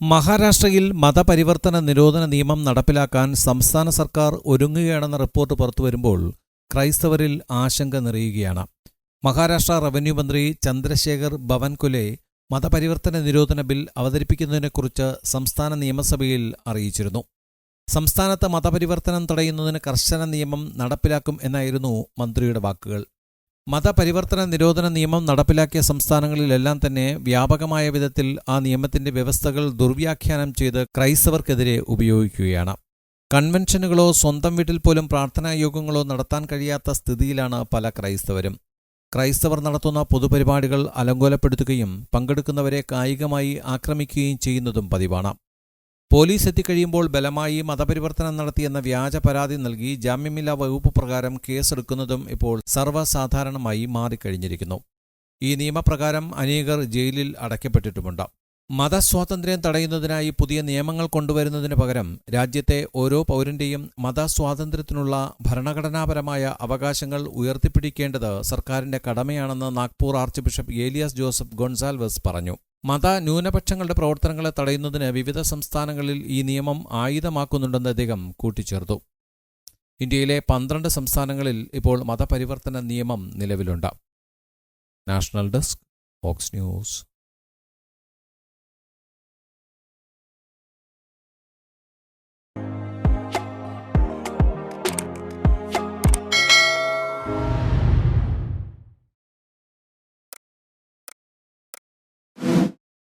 മഹാരാഷ്ട്രയിൽ മതപരിവർത്തന നിരോധന നിയമം നടപ്പിലാക്കാൻ സംസ്ഥാന സർക്കാർ ഒരുങ്ങുകയാണെന്ന റിപ്പോർട്ട് പുറത്തുവരുമ്പോൾ ക്രൈസ്തവരിൽ ആശങ്ക നിറയുകയാണ്. മഹാരാഷ്ട്ര റവന്യൂ മന്ത്രി ചന്ദ്രശേഖർ ബവൻകുലെ മതപരിവർത്തന നിരോധന ബിൽ അവതരിപ്പിക്കുന്നതിനെക്കുറിച്ച് സംസ്ഥാന നിയമസഭയിൽ അറിയിച്ചിരുന്നു. സംസ്ഥാനത്ത് മതപരിവർത്തനം തടയുന്നതിന് കർശന നിയമം നടപ്പിലാക്കും എന്നായിരുന്നു മന്ത്രിയുടെ വാക്കുകൾ. മതപരിവർത്തന നിരോധന നിയമം നടപ്പിലാക്കിയ സംസ്ഥാനങ്ങളിലെല്ലാം തന്നെ വ്യാപകമായ വിധത്തിൽ ആ നിയമത്തിന്റെ വ്യവസ്ഥകൾ ദുർവ്യാഖ്യാനം ചെയ്ത് ക്രൈസ്തവർക്കെതിരെ ഉപയോഗിക്കുകയാണ്. കൺവെൻഷനുകളോ സ്വന്തം വീട്ടിൽ പോലും പ്രാർത്ഥനാ യോഗങ്ങളോ നടത്താൻ കഴിയാത്ത സ്ഥിതിയിലാണ് പല ക്രൈസ്തവരും. ക്രൈസ്തവർ നടത്തുന്ന പൊതുപരിപാടികൾ അലങ്കോലപ്പെടുത്തുകയും പങ്കെടുക്കുന്നവരെ കായികമായി ആക്രമിക്കുകയും ചെയ്യുന്നതും പതിവാണ്. പോലീസ് എത്തിക്കഴിയുമ്പോൾ ബലമായി മതപരിവർത്തനം നടത്തിയെന്ന വ്യാജ പരാതി നൽകി ജാമ്യമില്ലാ വകുപ്പ് പ്രകാരം കേസെടുക്കുന്നതും ഇപ്പോൾ സർവസാധാരണമായി മാറിക്കഴിഞ്ഞിരിക്കുന്നു. ഈ നിയമപ്രകാരം അനേകർ ജയിലിൽ അടയ്ക്കപ്പെട്ടിട്ടുമുണ്ട്. മതസ്വാതന്ത്ര്യം തടയുന്നതിനായി പുതിയ നിയമങ്ങൾ കൊണ്ടുവരുന്നതിന് പകരം രാജ്യത്തെ ഓരോ പൗരന്റെയും മതസ്വാതന്ത്ര്യത്തിനുള്ള ഭരണഘടനാപരമായ അവകാശങ്ങൾ ഉയർത്തിപ്പിടിക്കേണ്ടത് സർക്കാരിന്റെ കടമയാണെന്ന് നാഗ്പൂർ ആർച്ച് ബിഷപ്പ് ഏലിയാസ് ജോസഫ് ഗൊൺസാൽവസ് പറഞ്ഞു. മത ന്യൂനപക്ഷങ്ങളുടെ പ്രവർത്തനങ്ങളെ തടയുന്നതിന് വിവിധ സംസ്ഥാനങ്ങളിൽ ഈ നിയമം ആയുധമാക്കുന്നുണ്ടെന്ന് അദ്ദേഹം കൂട്ടിച്ചേർത്തു. ഇന്ത്യയിലെ പന്ത്രണ്ട് സംസ്ഥാനങ്ങളിൽ ഇപ്പോൾ മതപരിവർത്തന നിയമം നിലവിലുണ്ട്. National desk Fox News.